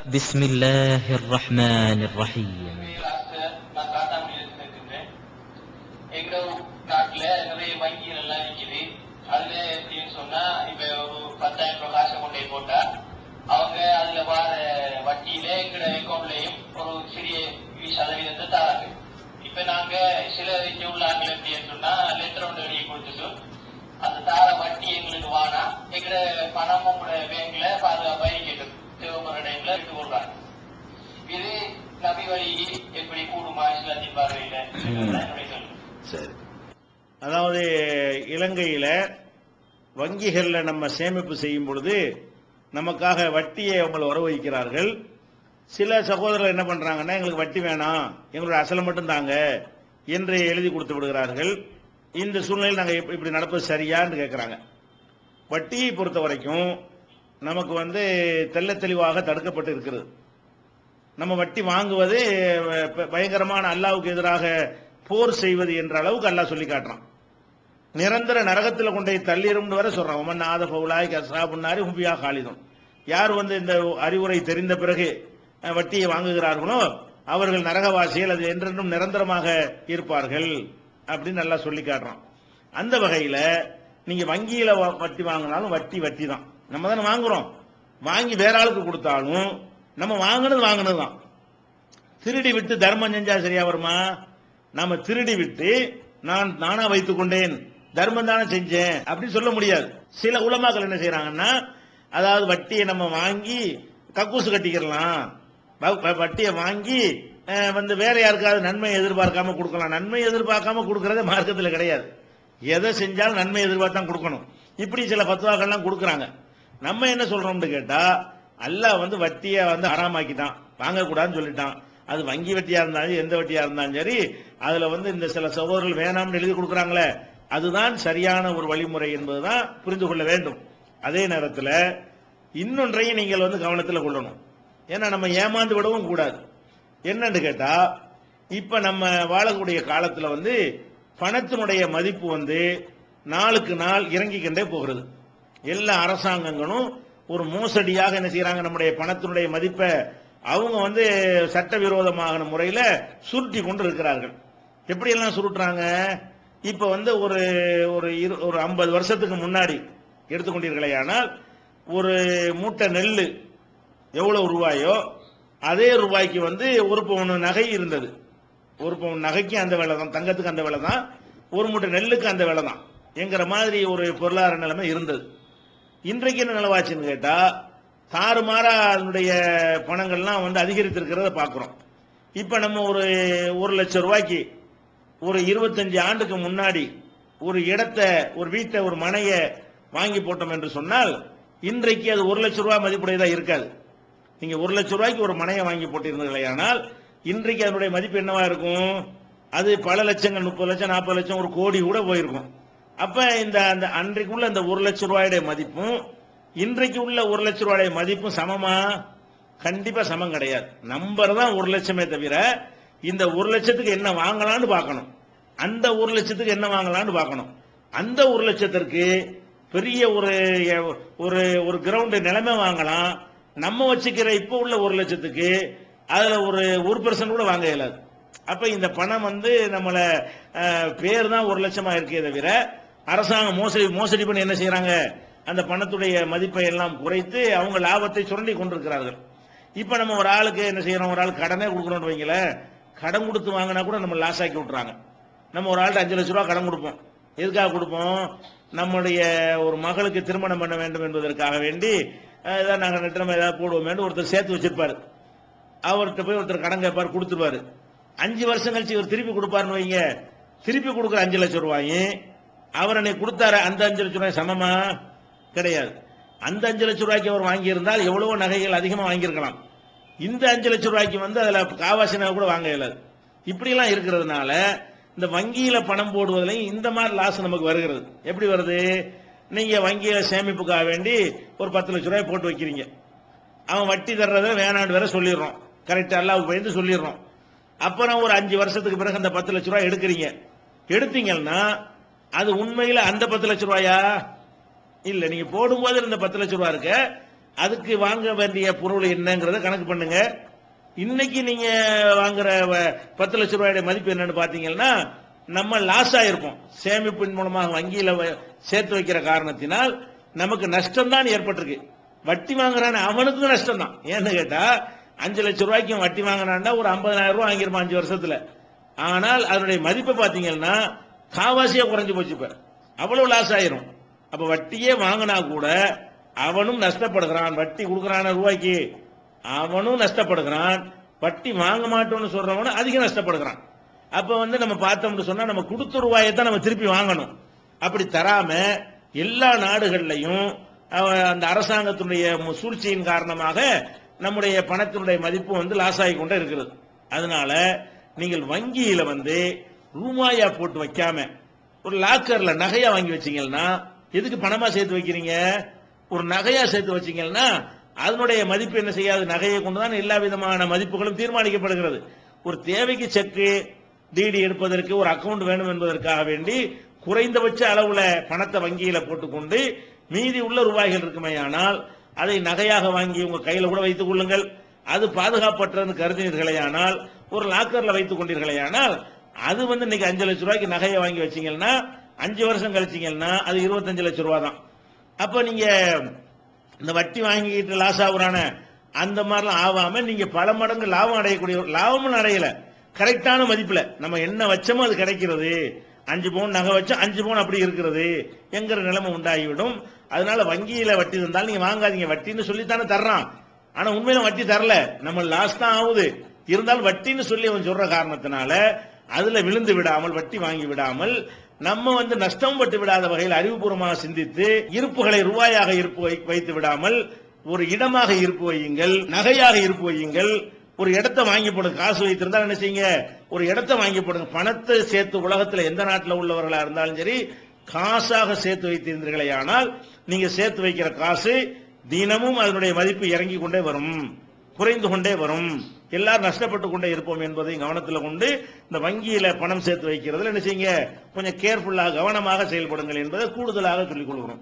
بسم الله الرحمن الرحيم ஆசிரியர் நான் காட்டாமணியில் இருக்கின்றேன் எங்க நாட்டுல நிறைய வங்கிகள் எல்லாம் இருக்குது அதுல எப்படின்னு சொன்னா இப்ப ஒரு பத்தாயிரம் ரூபாய் காசை கொண்டு போய் போட்டா அவங்க அதுல வர வட்டியில எங்கட அக்கௌண்ட்லயும் ஒரு சிறிய சதவீதத்தை தராங்க இப்ப நாங்க சில இங்க உள்ள ஆட்கள் எப்படின்னு சொன்னா லெட்டர் ஒன்று வெளியே கொடுத்துட்டு அந்த தார வட்டி எங்களுக்கு வானா எங்கட பணம் உங்களோட பேங்க்ல வங்கிகளில் நம்ம சேமிப்பு செய்யும் பொழுது நமக்காக வட்டியை அவங்க உறவு வைக்கிறார்கள். சில சகோதரர்கள் என்ன பண்றாங்கன்னா எங்களுக்கு வட்டி வேணாம் எங்களுடைய அசலை மட்டும் தாங்க என்று எழுதி கொடுத்து விடுகிறார்கள். இந்த சூழ்நிலையில் நாங்கள் இப்படி நடப்பது சரியான்னு கேட்குறாங்க. வட்டியை பொறுத்த வரைக்கும் நமக்கு வந்து தெல்ல தெளிவாக தடுக்கப்பட்டு இருக்கிறது. நம்ம வட்டி வாங்குவது ப- பயங்கரமான அல்லாவுக்கு எதிராக போர் செய்வது என்ற அளவுக்கு அல்லாஹ் சொல்லி காட்டுறான். நிரந்தர நரகத்தில் கொண்டு போய் வரை சொல்றான். ஒமன் ஆத பவுலாய் கசாபுன்னாரி ஹுபியா காலிதும். யார் வந்து இந்த அறிவுரை தெரிந்த பிறகு வட்டியை வாங்குகிறார்களோ அவர்கள் நரகவாசிகள் அது என்றென்றும் நிரந்தரமாக இருப்பார்கள் அப்படின்னு நல்லா சொல்லி காட்டுறான். அந்த வகையில நீங்க வங்கியில வ- வட்டி வாங்கினாலும் வட்டி வட்டி தான் நம்ம தானே வாங்குறோம். வாங்கி வேற ஆளுக்கு கொடுத்தாலும் நம்ம வாங்கினது வாங்கினது தான் திருடி விட்டு தர்மம் செஞ்சா சரியா வருமா? நாம திருடி விட்டு நான் நானா வைத்துக் கொண்டேன். தர்மம் தானே செஞ்சேன் அப்படின்னு சொல்ல முடியாது. சில உலமாக்கள் என்ன செய்யறாங்கன்னா அதாவது வட்டியை நம்ம வாங்கி கக்கூசு கட்டிக்கிறலாம். வட்டியை வாங்கி வந்து வேற யாருக்காவது நன்மை எதிர்பார்க்காம கொடுக்கலாம். நன்மை எதிர்பார்க்காம கொடுக்கறதே மார்க்கத்தில் கிடையாது. எதை செஞ்சாலும் நன்மை எதிர்பார்த்து கொடுக்கணும். இப்படி சில பத்துவாக்கள்லாம் கொடுக்குறாங்க. நம்ம என்ன சொல்றோம்னு கேட்டா அல்லாஹ் வந்து வட்டியை வந்து அறாமாக்கிட்டான் வாங்கக்கூடாதுன்னு சொல்லிட்டான். அது வங்கி வட்டியா இருந்தாலும் எந்த வட்டியா இருந்தாலும் சரி அதுல வந்து இந்த சில சகோதரர்கள் வேணாம்னு எழுதி கொடுக்குறாங்களே அதுதான் சரியான ஒரு வழிமுறை என்பதுதான் புரிந்து கொள்ள வேண்டும். அதே நேரத்தில் இன்னொன்றையும் நீங்கள் வந்து கவனத்தில் கொள்ளணும். ஏன்னா நம்ம ஏமாந்து விடவும் கூடாது. என்னன்னு கேட்டா இப்ப நம்ம வாழக்கூடிய காலத்துல வந்து பணத்தினுடைய மதிப்பு வந்து நாளுக்கு நாள் இறங்கிக்கிட்டே போகிறது. எல்லா அரசாங்கங்களும் ஒரு மோசடியாக என்ன செய்யறாங்க? நம்முடைய பணத்தினுடைய மதிப்பை அவங்க வந்து சட்டவிரோதமான முறையில சுருட்டி கொண்டு இருக்கிறார்கள். எப்படி எல்லாம் சுருட்டுறாங்க? இப்ப வந்து ஒரு ஒரு இரு- ஒரு ஐம்பது வருஷத்துக்கு முன்னாடி எடுத்துக்கொண்டீர்களே ஆனால் ஒரு மூட்டை நெல் எவ்வளவு ரூபாயோ அதே ரூபாய்க்கு வந்து ஒரு பவுன் நகை இருந்தது. ஒரு பவுன் நகைக்கு அந்த விலை தான் தங்கத்துக்கு அந்த விலை தான் ஒரு மூட்டை நெல்லுக்கு அந்த விலை தான் என்கிற மாதிரி ஒரு பொருளாதார நிலைமை இருந்தது. இன்றைக்கு என்ன நிலவாச்சுன்னு கேட்டால் தாறுமாறா அதனுடைய பணங்கள்லாம் வந்து அதிகரித்திருக்கிறத பார்க்குறோம். இப்போ நம்ம ஒரு ஒரு லட்சம் ரூபாய்க்கு ஒரு இருபத்தஞ்சு ஆண்டுக்கு முன்னாடி ஒரு இடத்தை ஒரு வீட்டை ஒரு மனையை வாங்கி போட்டோம் என்று சொன்னால் இன்றைக்கு அது ஒரு லட்சம் ரூபாய் மதிப்புடையதா இருக்காது. நீங்க ஒரு லட்சம் ரூபாய்க்கு ஒரு மனையை வாங்கி போட்டிருந்தீர்களே ஆனால் இன்றைக்கு அதனுடைய மதிப்பு என்னவா இருக்கும்? அது பல லட்சங்கள் முப்பது லட்சம் நாற்பது லட்சம் ஒரு கோடி கூட போயிருக்கும். அப்ப இந்த அந்த அன்றைக்கு உள்ள அந்த ஒரு லட்சம் ரூபாயுடைய மதிப்பும் இன்றைக்கு உள்ள ஒரு லட்சம் ரூபாயுடைய மதிப்பும் சமமா? கண்டிப்பா சமம் கிடையாது. நம்பர் தான் ஒரு லட்சமே தவிர இந்த ஒரு லட்சத்துக்கு என்ன வாங்கலாம்னு பார்க்கணும். அந்த ஒரு லட்சத்துக்கு என்ன வாங்கலாம்னு பார்க்கணும். அந்த ஒரு லட்சத்திற்கு பெரிய ஒரு ஒரு ஒரு கிரவுண்டு நிலைமை வாங்கலாம். நம்ம வச்சுக்கிற இப்போ உள்ள ஒரு லட்சத்துக்கு அதில் ஒரு ஒரு பெர்சன்ட் கூட வாங்க இயலாது. அப்போ இந்த பணம் வந்து நம்மளை பேர் தான் ஒரு லட்சமாக இருக்கே தவிர அரசாங்கம் மோசடி மோசடி பண்ணி என்ன செய்கிறாங்க அந்த பணத்துடைய மதிப்பை எல்லாம் குறைத்து அவங்க லாபத்தை சுரண்டி கொண்டிருக்கிறார்கள். இப்போ நம்ம ஒரு ஆளுக்கு என்ன செய்கிறோம் ஒரு ஆள் கடனே கொடுக்குறோம்னு வைங்களேன். கடன் கொடுத்து வாங்கினா கூட நம்ம லாஸ் ஆக்கி விட்றாங்க நம்ம ஒரு ஆள்கிட்ட அஞ்சு லட்ச ரூபா கடன் கொடுப்போம். எதுக்காக கொடுப்போம்? நம்முடைய ஒரு மகளுக்கு திருமணம் பண்ண வேண்டும் என்பதற்காக வேண்டி ஏதாவது நாங்கள் நட்டு நம்ம ஏதாவது போடுவோமேன்னு ஒருத்தர் சேர்த்து வச்சிருப்பாரு. அவர்கிட்ட போய் ஒருத்தர் கடன் கேட்பார் கொடுத்துருவாரு. அஞ்சு வருஷம் கழிச்சு இவர் திருப்பி கொடுப்பாருன்னு வைங்க. திருப்பி கொடுக்குற அஞ்சு லட்சம் ரூபாயும் அவர் அன்னைக்கு கொடுத்தாரு அந்த அஞ்சு லட்சம் ரூபாய் சமமா? கிடையாது. அந்த அஞ்சு லட்சம் ரூபாய்க்கு அவர் வாங்கியிருந்தால் எவ்வளவோ நகைகள் அதிகமாக வாங்கியிருக்கலாம். இந்த அஞ்சு லட்சம் ரூபாய்க்கு வந்து அதில் காவாசினா கூட வாங்க இயலாது. இப்படிலாம் இருக்கிறதுனால இந்த வங்கியில் பணம் போடுவதிலையும் இந்த மாதிரி லாஸ் நமக்கு வருகிறது. எப்படி வருது? நீங்கள் வங்கியில் சேமிப்புக்காக வேண்டி ஒரு பத்து லட்சம் ரூபாய் போட்டு வைக்கிறீங்க. அவன் வட்டி தர்றத வேணான்னு வேற சொல்லிடுறோம். கரெக்டாக எல்லாம் பயந்து சொல்லிடுறோம். அப்புறம் ஒரு அஞ்சு வருஷத்துக்கு பிறகு அந்த பத்து லட்ச ரூபாய் எடுக்கிறீங்க. எடுத்தீங்கன்னா அது உண்மையில் அந்த பத்து லட்ச ரூபாயா? இல்லை நீங்கள் போடும்போது இருந்த பத்து லட்ச ரூபா இருக்க அதுக்கு வாங்க வேண்டிய பொருள் என்னங்கிறத கணக்கு பண்ணுங்க. இன்னைக்கு நீங்க வாங்குற வ- பத்து லட்ச ரூபாயுடைய மதிப்பு என்னன்னு பாத்தீங்கன்னா நம்ம லாஸ் ஆயிருப்போம். சேமிப்பின் மூலமாக வங்கியில சேர்த்து வைக்கிற காரணத்தினால் நமக்கு நஷ்டம் தான் ஏற்பட்டிருக்கு. வட்டி வாங்குறான அவனுக்கும் நஷ்டம் தான் ஏன்னு கேட்டா அஞ்சு லட்சம் ரூபாய்க்கும் வட்டி வாங்கினான்னா ஒரு 50000 ரூபாய் வாங்கிருப்பான் அஞ்சு வருஷத்துல? ஆனால் அதனுடைய மதிப்பை பாத்தீங்கன்னா காவாசியா குறைஞ்சு போச்சு இப்ப. அவ்வளவு லாஸ் ஆயிரும். அப்ப வட்டியே வாங்கினா கூட அவனும் நஷ்டப்படுகிறான் வட்டி கொடுக்கறான ரூபாய்க்கு. அவனும் நஷ்டப்படுகிறான் வட்டி வாங்க மாட்டோம்னு சொல்றவனும் அதிகம் நஷ்டப்படுகிறான். அப்ப வந்து நம்ம பார்த்தோம்னு சொன்னா நம்ம கொடுத்த ரூபாயை தான் நம்ம திருப்பி வாங்கணும். அப்படி தராம எல்லா நாடுகள்லையும் அந்த அரசாங்கத்தினுடைய மு- சூழ்ச்சியின் காரணமாக நம்முடைய பணத்தினுடைய மதிப்பு வந்து லாஸ் ஆகி கொண்டே இருக்கிறது. அதனால நீங்கள் வங்கியில வந்து ரூபாயா போட்டு வைக்காம ஒரு லாக்கர்ல நகையா வாங்கி வச்சீங்கன்னா எதுக்கு பணமா சேர்த்து வைக்கிறீங்க? ஒரு நகையா சேர்த்து வச்சீங்கன்னா அதனுடைய மதிப்பு என்ன செய்யாது? நகையை கொண்டுதான் எல்லா விதமான மதிப்புகளும் தீர்மானிக்கப்படுகிறது. ஒரு தேவைக்கு செக்கு டிடி எடுப்பதற்கு ஒரு அக்கௌண்ட் வேணும் என்பதற்காக வேண்டி குறைந்தபட்ச அளவுல பணத்தை வங்கியில போட்டுக்கொண்டு மீதி உள்ள ரூபாய்கள் இருக்குமேயானால் அதை நகையாக வாங்கி உங்க கையில கூட வைத்துக் கொள்ளுங்கள். அது பாதுகாப்பற்றது கருதினீர்களேயானால் ஒரு லாக்கர்ல வைத்துக் கொண்டீர்களேயானால் அது வந்து இன்னைக்கு அஞ்சு லட்சம் ரூபாய்க்கு நகையை வாங்கி வச்சீங்கன்னா அஞ்சு வருஷம் கழிச்சீங்கன்னா அது இருபத்தஞ்சு லட்சம் ரூபாய் தான் அப்ப நீங்க இந்த வட்டி வாங்கிக்கிட்டு லாஸ் ஆகுறான அந்த மாதிரிலாம் ஆகாம நீங்க பல மடங்கு லாபம் அடையக்கூடிய லாபமும் அடையல. கரெக்டான மதிப்புல. நம்ம என்ன வச்சோமோ அது கிடைக்கிறது. அஞ்சு பவுன் நகை வச்சோம் அஞ்சு பவுன் அப்படி இருக்கிறது என்கிற நிலைமை உண்டாகிவிடும். அதனால வங்கியில வட்டி இருந்தாலும் நீங்க வாங்காதீங்க. வட்டின்னு சொல்லித்தானே தர்றான். ஆனா உண்மையில வட்டி தரல. நம்ம லாஸ் தான் ஆகுது. இருந்தாலும் வட்டின்னு சொல்லி அவன் சொல்ற காரணத்தினால அதுல விழுந்து விடாமல் வட்டி வாங்கி விடாமல் நம்ம வந்து நஷ்டம் பட்டு விடாத வகையில் அறிவுபூர்வமாக சிந்தித்து இருப்புகளை ரூபாயாக இருப்பு வை- வைத்து விடாமல் ஒரு இடமாக இருப்பு வையுங்கள் நகையாக இருப்பு வையுங்கள் ஒரு இடத்தை வாங்கி போடுங்க காசு வைத்திருந்தால் என்ன செய்யுங்க? ஒரு இடத்தை வாங்கி போடுங்க. பணத்தை சேர்த்து உலகத்தில் எந்த நாட்டில் உள்ளவர்களா இருந்தாலும் சரி காசாக சேர்த்து வைத்திருந்தீர்களே ஆனால் நீங்க சேர்த்து வைக்கிற காசு தினமும் அதனுடைய மதிப்பு இறங்கி கொண்டே வரும் குறைந்து கொண்டே வரும். எல்லாரும் நஷ்டப்பட்டு கொண்டே இருப்போம் என்பதை கவனத்தில் கொண்டு இந்த வங்கியில பணம் சேர்த்து வைக்கிறதுல என்ன செய்யுங்க? கொஞ்சம் கேர்ஃபுல்லாக கவனமாக செயல்படுங்கள் என்பதை கூடுதலாக சொல்லிக் கொள்கிறோம்